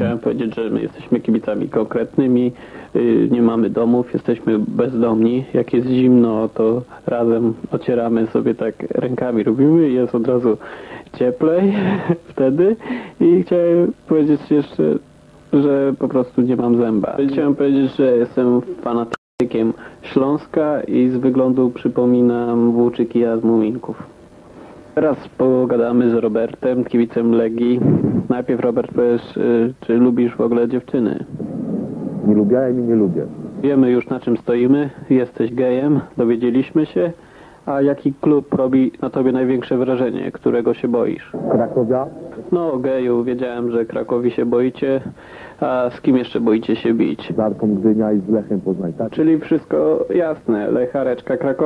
Chciałem powiedzieć, że my jesteśmy kibicami konkretnymi, y, nie mamy domów, jesteśmy bezdomni. Jak jest zimno, to razem ocieramy sobie tak rękami, robimy jest od razu cieplej wtedy. I chciałem powiedzieć jeszcze, że po prostu nie mam zęba. Chciałem powiedzieć, że jestem fanatykiem Śląska i z wyglądu przypominam włóczykija z Muminków. Teraz pogadamy z Robertem, kibicem Legii. Najpierw Robert powiesz, y, czy lubisz w ogóle dziewczyny? Nie lubiałem i nie lubię. Wiemy już na czym stoimy, jesteś gejem, dowiedzieliśmy się. A jaki klub robi na tobie największe wrażenie, którego się boisz? Krakowia? No, geju, wiedziałem, że Krakowi się boicie, a z kim jeszcze boicie się bić? z Arką Gdynia i z Lechem Poznań. Tak? Czyli wszystko jasne, Lechareczka Krakowi.